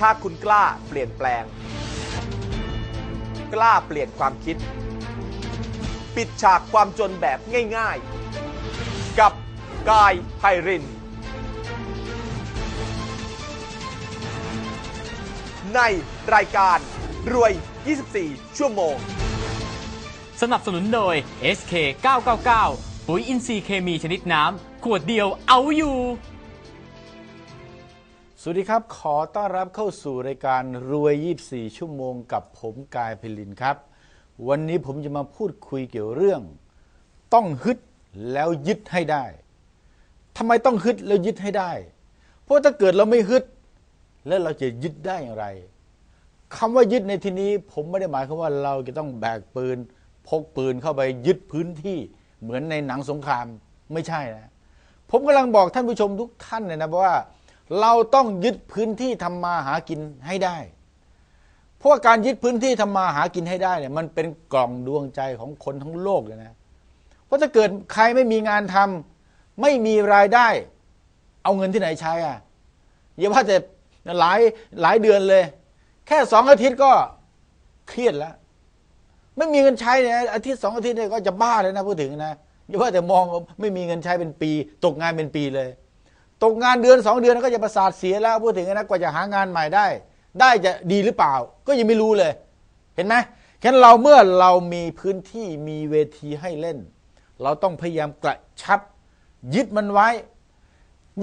ถ้าคุณกล้าเปลี่ยนแปลง กล้าเปลี่ยนความคิด ปิดฉากความจนแบบง่ายๆ กับกายไพริน ในรายการรวย 24 ชั่วโมง สนับสนุนโดย SK 999ปุ๋ยอินทรีย์เคมีชนิดน้ำ ขวดเดียวเอาอยู่ สวัสดีครับ ขอต้อนรับเข้าสู่รายการรวย 24 ชั่วโมงกับผมกายพลินครับ วันนี้ผมจะมาพูดคุยเกี่ยวเรื่อง ต้องฮึดแล้วยึดให้ได้ทำไมต้องฮึดแล้วยึดให้ได้ เพราะถ้าเกิดเราไม่ฮึด แล้วเราจะยึดได้อย่างไรคำว่ายึดในที่นี้ ผมไม่ได้หมายความว่าเราจะต้องแบกปืน พกปืนเข้าไปยึดพื้นที่เหมือนในหนังสงครามไม่ใช่นะ ผมกำลังบอกท่านผู้ชมทุกท่านเลยนะว่า เราต้องยึดพื้นที่ทำมาหากินให้ได้ เพราะการยึดพื้นที่ทำมาหากินให้ได้เนี่ยมันเป็นกล่องดวงใจของคนทั้งโลกเลยนะเพราะถ้าเกิดใครไม่มีงานทำไม่มีรายได้ เอาเงินที่ไหนใช้อะอย่าว่าแต่หลายหลายเดือนเลย แค่สองอาทิตย์ก็เครียดแล้ว ไม่มีเงินใช้เนี่ยอาทิตย์สองอาทิตย์เนี่ยก็จะบ้าเลยนะพูดถึงนะอย่าว่าแต่มองไม่มีเงินใช้เป็นปี ตกงานเป็นปีเลย ตกงานเดือนสองเดือนก็จะประสาทเสียแล้วพูดถึงนะกว่าจะหางานใหม่ได้ ได้จะดีหรือเปล่า ก็ยังไม่รู้เลย เห็นไหมแค่เราเมื่อเรามีพื้นที่มีเวทีให้เล่น เราต้องพยายามกระชับ ยึดมันไว้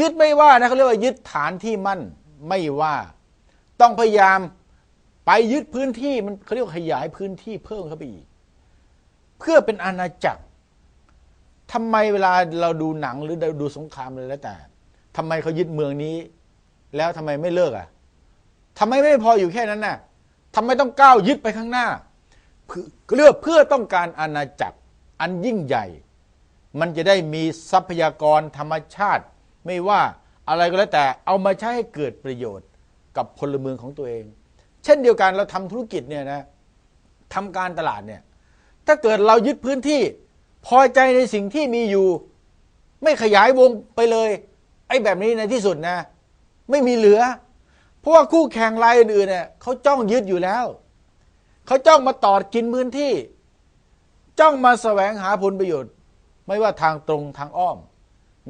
ยึดไม่ว่านะเขาเรียกว่ายึดฐานที่มั่นไม่ว่า ต้องพยายามไปยึดพื้นที่มันเขาเรียกขยายพื้นที่เพิ่มเข้าไปอีก เพื่อเป็นอาณาจักรทำไมเวลาเราดูหนังหรือเราดูสงครามเลยแล้วแต่ ทำไมเขายึดเมืองนี้ แล้วทำไมไม่เลิกอะทำไมไม่พออยู่แค่นั้นน่ะทำไมต้องก้าวยึดไปข้างหน้าเพื่อเลือกเพื่อต้องการอาณาจักรอันยิ่งใหญ่ มันจะได้มีทรัพยากรธรรมชาติ ไม่ว่าอะไรก็แล้วแต่เอามาใช้ให้เกิดประโยชน์กับพลเมืองของตัวเอง เช่นเดียวกันเราทำธุรกิจเนี่ยนะทำการตลาดเนี่ยถ้าเกิดเรายึดพื้นที่ พอใจในสิ่งที่มีอยู่ ไม่ขยายวงไปเลย ไอ้แบบนี้ในที่สุดนะ ไม่มีเหลือ เพราะว่าคู่แข่งรายอื่นเนี่ยเขาจ้องยึดอยู่แล้ว เขาจ้องมาตอดกินพื้นที่ จ้องมาแสวงหาผลประโยชน์ ไม่ว่าทางตรงทางอ้อม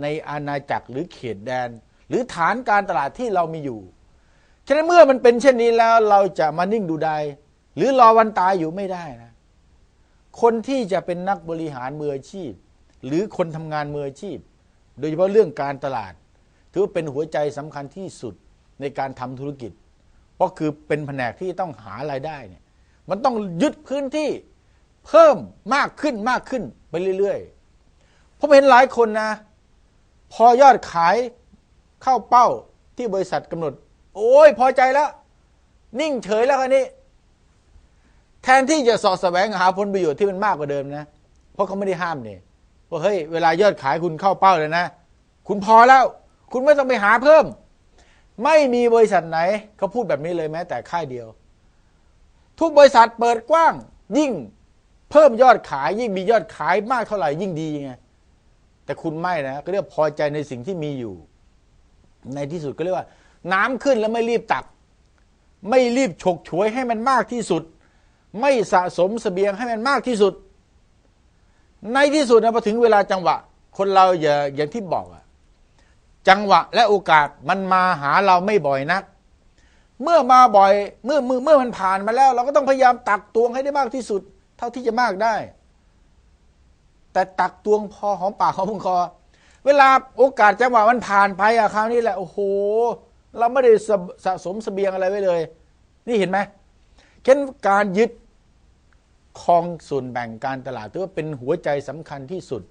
ในอาณาจักรหรือเขตแดน หรือฐานการตลาดที่เรามีอยู่ ฉะนั้นเมื่อมันเป็นเช่นนี้แล้วเราจะมานิ่งดูไดหรือรอวันตายอยู่ไม่ได้นะ คนที่จะเป็นนักบริหารมืออาชีพ หรือคนทำงานมืออาชีพ โดยเฉพาะเรื่องการตลาด ถือว่าเป็นหัวใจสำคัญที่สุดในการทำธุรกิจ เพราะคือเป็นแผนกที่ต้องหารายได้เนี่ยมันต้องยึดพื้นที่เพิ่มมากขึ้นมากขึ้นไปเรื่อยๆผมเห็นหลายคนนะ พอยอดขายเข้าเป้าที่บริษัทกำหนด โอ้ยพอใจแล้ว นิ่งเฉยแล้วคันนี้ แทนที่จะสอดแสวงหาผลประโยชน์ที่มันมากกว่าเดิมนะ เพราะเขาไม่ได้ห้ามเนี่ยว่าเฮ้ยเวลายอดขายคุณเข้าเป้าเลยนะ คุณพอแล้ว คุณไม่ต้องไปหาเพิ่ม ไม่มีบริษัทไหนเขาพูดแบบนี้เลยแม้แต่ค่ายเดียว ทุกบริษัทเปิดกว้าง ยิ่งเพิ่มยอดขาย ยิ่งมียอดขายมากเท่าไหร่ยิ่งดีไงแต่คุณไม่นะก็เรียกพอใจในสิ่งที่มีอยู่ ในที่สุดก็เรียกว่า น้ำขึ้นแล้วไม่รีบตัก ไม่รีบฉกฉวยให้มันมากที่สุด ไม่สะสมเสบียงให้มันมากที่สุด ในที่สุดนะพอถึงเวลาจังหวะ คนเราอย่าอย่างที่บอกอะ จังหวะและโอกาสมันมาหาเราไม่บ่อยนัก เมื่อมาบ่อยเมื่อเมื่อเมื่อมันผ่านมาแล้ว เราก็ต้องพยายามตักตวงให้ได้มากที่สุด เท่าที่จะมากได้ แต่ตักตวงพอหอมปากหอมคอ เวลาโอกาสจังหวะมันผ่านไปอะคราวนี้แหละโอ้โห เราไม่ได้สะสะสมเสบียงอะไรไว้เลย นี่เห็นไหมเช่นการยึดครองส่วนแบ่งการตลาดถือว่าเป็นหัวใจสำคัญที่สุด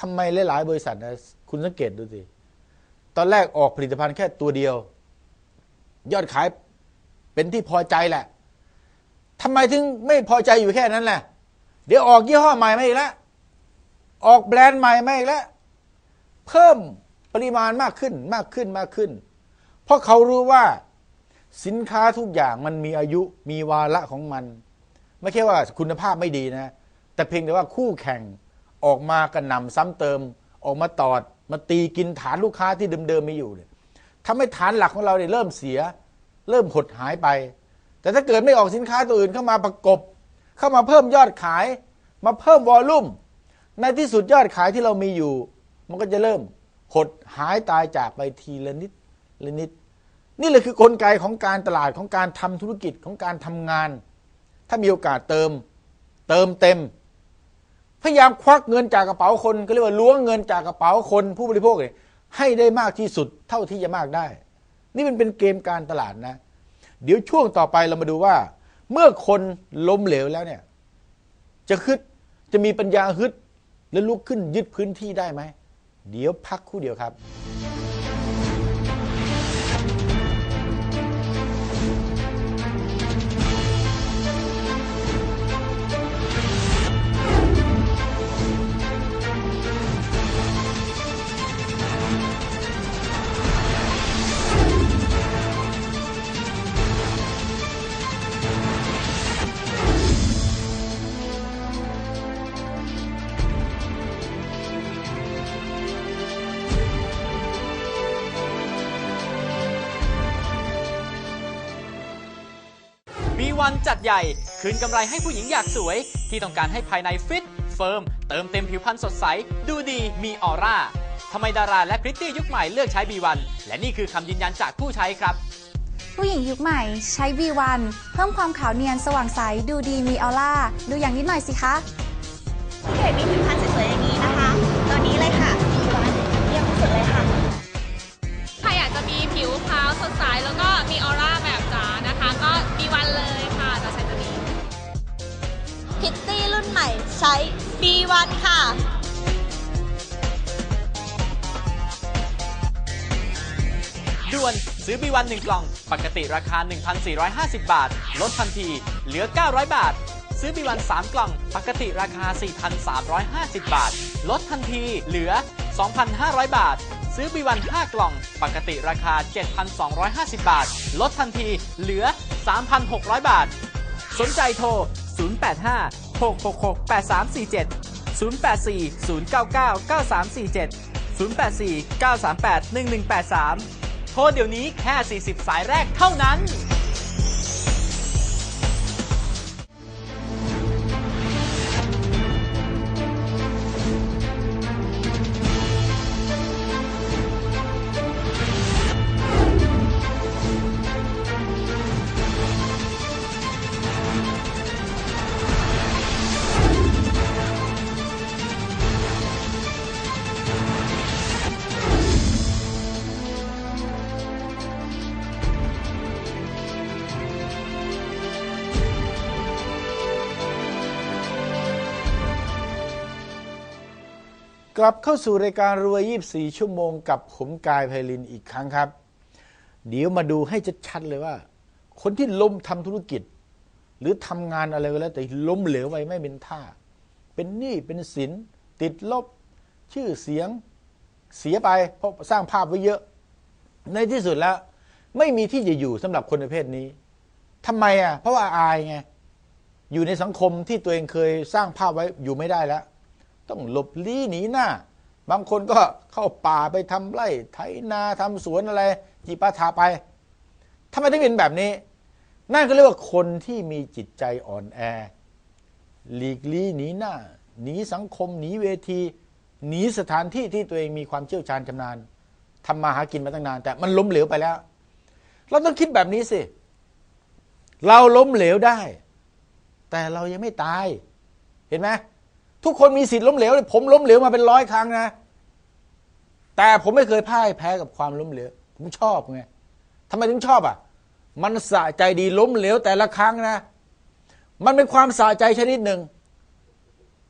ทำไมหลาย ๆ บริษัทนะคุณสังเกตดูสิ ตอนแรกออกผลิตภัณฑ์แค่ตัวเดียว ยอดขายเป็นที่พอใจแหละทำไมถึงไม่พอใจอยู่แค่นั้นแหละเดี๋ยวออกยี่ห้อใหม่มาอีกแล้วออกแบรนด์ใหม่มาอีกแล้วเพิ่มปริมาณมากขึ้นมากขึ้นมากขึ้น เพราะเขารู้ว่าสินค้าทุกอย่างมันมีอายุมีวาระของมัน ไม่ใช่ว่าคุณภาพไม่ดีนะ แต่เพียงแต่ว่าคู่แข่ง ออกมากระหน่ำซ้ำเติม ออกมาตอด มาตีกินฐานลูกค้าที่เดิมๆมีอยู่เนี่ยทำให้ฐานหลักของเราเนี่ยเริ่มเสีย เริ่มหดหายไป แต่ถ้าเกิดไม่ออกสินค้าตัวอื่นเข้ามาประกบ เข้ามาเพิ่มยอดขาย มาเพิ่มวอลลุ่ม ในที่สุดยอดขายที่เรามีอยู่ มันก็จะเริ่มหดหายตายจากไปทีละนิดละนิด นี่เลยคือกลไกของการตลาดของการทำธุรกิจของการทำงาน ถ้ามีโอกาสเติม เติมเต็ม พยายามควักเงินจากกระเป๋าคนก็เรียกว่าล้วงเงินจากกระเป๋าคนผู้บริโภคเนี่ยให้ได้มากที่สุดเท่าที่จะมากได้ นี่มันเป็นเกมการตลาดนะ เดี๋ยวช่วงต่อไปเรามาดูว่า เมื่อคนล้มเหลวแล้วเนี่ย จะฮึดจะมีปัญญาฮึดและลุกขึ้นยึดพื้นที่ได้ไหม เดี๋ยวพักคู่เดียวครับ จัดใหญ่ คืนกำไรให้ผู้หญิงอยากสวย ที่ต้องการให้ภายในฟิต เฟิร์ม เติมเต็มผิวพรรณสดใส ดูดีมีออร่าทำไมดาราและพริตตี้ยุคใหม่เลือกใช้ B1 และนี่คือคำยืนยันจากผู้ใช้ครับ ผู้หญิงยุคใหม่ใช้ B1 เพิ่มความขาวเนียนสว่างใส ดูดีมีออร่า ดูอย่างนิดหน่อยสิคะเห็นมีผิวพรรณ ซื้อ B1 1 กล่อง ปกติราคา 1,450 บาท ลดทันที เหลือ 900 บาท ซื้อ B1 3 กล่อง ปกติราคา 4,350 บาท ลดทันที เหลือ 2,500 บาท ซื้อ B1 5 กล่อง ปกติราคา 7,250 บาท ลดทันที เหลือ 3,600 บาท สนใจโทร 085 666 8347 084 099 9347 084 938 1183 ทรเดี๋ยวนี้แค่ 40 สายแรกเท่านั้น กลับเข้าสู่รายการรวย 24 ชั่วโมงกับผมกายไพลินอีกครั้งครับ เดี๋ยวมาดูให้ชัดๆเลยว่า คนที่ล้มทำธุรกิจ หรือทำงานอะไรก็แล้วแต่ล้มเหลวไปไม่เป็นท่า เป็นหนี้เป็นสิน ติดลบ ชื่อเสียงเสียไปเพราะสร้างภาพไว้เยอะ ในที่สุดแล้ว ไม่มีที่จะอยู่สำหรับคนประเภทนี้ทำไมอะเพราะว่าอายไงอยู่ในสังคมที่ตัวเองเคยสร้างภาพไว้อยู่ไม่ได้แล้ว ต้องหลบลี้หนีหน้า บางคนก็เข้าป่าไปทำไร่ไถนาทำสวนอะไรจีปาถาไปทำไมถึงเป็นแบบนี้ นั่นก็เรียกว่าคนที่มีจิตใจอ่อนแอ หลีกลี่หนีหน้า หนีสังคม หนีเวที หนีสถานที่ที่ตัวเองมีความเชี่ยวชาญชำนาญทำมาหากินมาตั้งนาน แต่มันล้มเหลวไปแล้ว เราต้องคิดแบบนี้สิ เราล้มเหลวได้ แต่เรายังไม่ตาย เห็นไหม ทุกคนมีสิทธิ์ล้มเหลวเลยผมล้มเหลวมาเป็นร้อยครั้งนะ แต่ผมไม่เคยพ่ายแพ้กับความล้มเหลว ผมชอบไงทำไมถึงชอบอะ มันสะใจดีล้มเหลวแต่ละครั้งนะ มันเป็นความสะใจชนิดหนึ่ง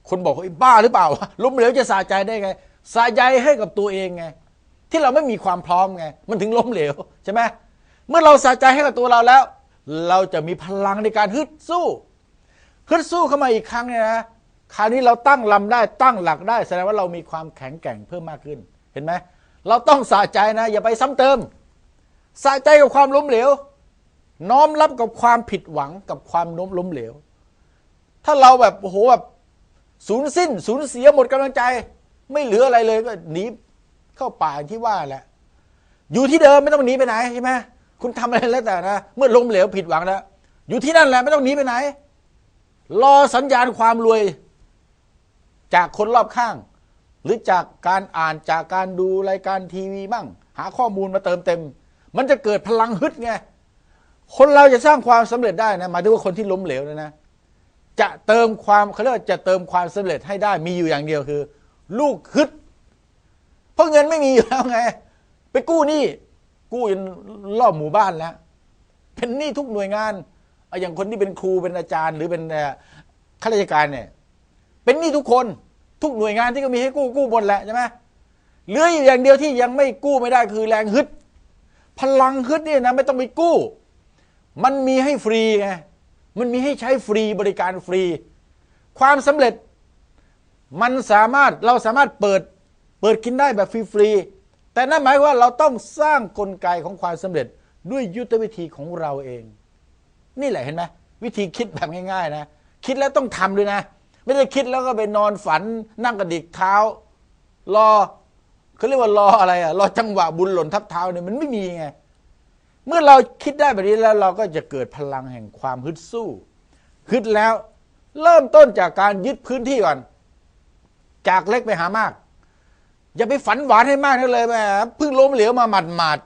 คนบอกว่าไอ้บ้าหรือเปล่า ล้มเหลวจะสะใจได้ไง สะใจให้กับตัวเองไง ที่เราไม่มีความพร้อมไง มันถึงล้มเหลวใช่ไหมเมื่อเราสะใจให้กับตัวเราแล้ว เราจะมีพลังในการฮึดสู้ฮึดสู้เข้ามาอีกครั้งเนี่ยนะ คราวนี้เราตั้งลำได้ตั้งหลักได้ แสดงว่าเรามีความแข็งแกร่งเพิ่มมากขึ้น เห็นไหมเราต้องสะใจนะ อย่าไปซ้ำเติมสะใจกับความล้มเหลว น้อมรับกับความผิดหวังกับความล้มล้มเหลว ถ้าเราแบบโอ้โหแบบสูญสิ้น สูญเสียหมดกำลังใจ ไม่เหลืออะไรเลยก็หนีเข้าป่าที่ว่าแหละ อยู่ที่เดิมไม่ต้องหนีไปไหนใช่ไหมคุณทำอะไรแล้วแต่นะเมื่อล้มเหลวผิดหวังแล้วอยู่ที่นั่นแหละไม่ต้องหนีไปไหน รอสัญญาณความรวย จากคนรอบข้าง หรือจากการอ่านจากการดูรายการทีวีบ้าง หาข้อมูลมาเติมเต็ม มันจะเกิดพลังฮึดไงคนเราจะสร้างความสำเร็จได้นะหมายถึงว่าคนที่ล้มเหลวนะนะ จะเติมความเขาเรียกว่าจะเติมความสำเร็จให้ได้มีอยู่อย่างเดียวคือ ลูกฮึดเพราะเงินไม่มีอยู่แล้วไง ไปกู้หนี้กู้จนรอบหมู่บ้านแล้ว เป็นหนี้ทุกหน่วยงานอย่างคนที่เป็นครูเป็นอาจารย์ หรือเป็นข้าราชการเนี่ย เป็นหนี้ทุกคนทุกหน่วยงานที่ก็มีให้กู้กู้หมดแหละใช่ไหมเหลืออยู่อย่างเดียวที่ยังไม่กู้ไม่ได้คือแรงฮึด พลังฮึดเนี่ยนะไม่ต้องไปกู้ มันมีให้ฟรีไงมันมีให้ใช้ฟรีบริการฟรี ความสำเร็จ มันสามารถเราสามารถเปิดเปิดกินได้แบบฟรีๆแต่นั่นหมายว่าเราต้องสร้างกลไกของความสำเร็จด้วยยุทธวิธีของเราเอง นี่แหละเห็นไหมวิธีคิดแบบง่าย ๆ นะ คิดแล้วต้องทำด้วยนะ ไม่ได้คิดแล้วก็ไปนอนฝัน นั่งกระดิกเท้า รอเขาเรียกว่ารออะไรอะรอจังหวะบุญหล่นทับเท้าเนี่ยมันไม่มีไงเมื่อเราคิดได้แบบนี้แล้วเราก็จะเกิดพลังแห่งความฮึดสู้ฮึดแล้วเริ่มต้นจากการยึดพื้นที่ก่อน จากเล็กไปหามาก อย่าไปฝันหวานให้มากนักเลยแหมเพิ่งล้มเหลวมาหมัดหมาด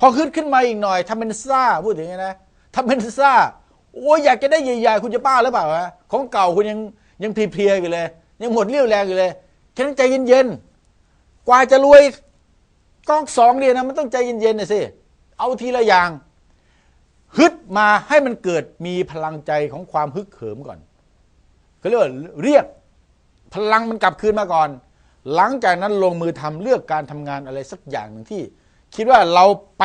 พอขึ้นขึ้นมาอีกหน่อยทำเป็นซ่าพูดถึงนะทำเป็นซ่าโอ้ยอยากจะได้ใหญ่ๆคุณจะบ้าหรือเปล่าฮะของเก่าคุณยัง ยังเพลียๆอยู่เลย ยังหมดเรี่ยวแรงอยู่เลยแค่นั้นใจเย็นๆกว่าจะรวยก๊อกสองเนี่ยนะมันต้องใจเย็นๆนะสิเอาทีละอย่าง ฮึดมาให้มันเกิดมีพลังใจของความฮึกเหิมก่อนเขาเรียกว่าเรียกพลังมันกลับคืนมาก่อน หลังจากนั้นลงมือทำเลือกการทำงานอะไรสักอย่างหนึ่งที่ คิดว่าเราไป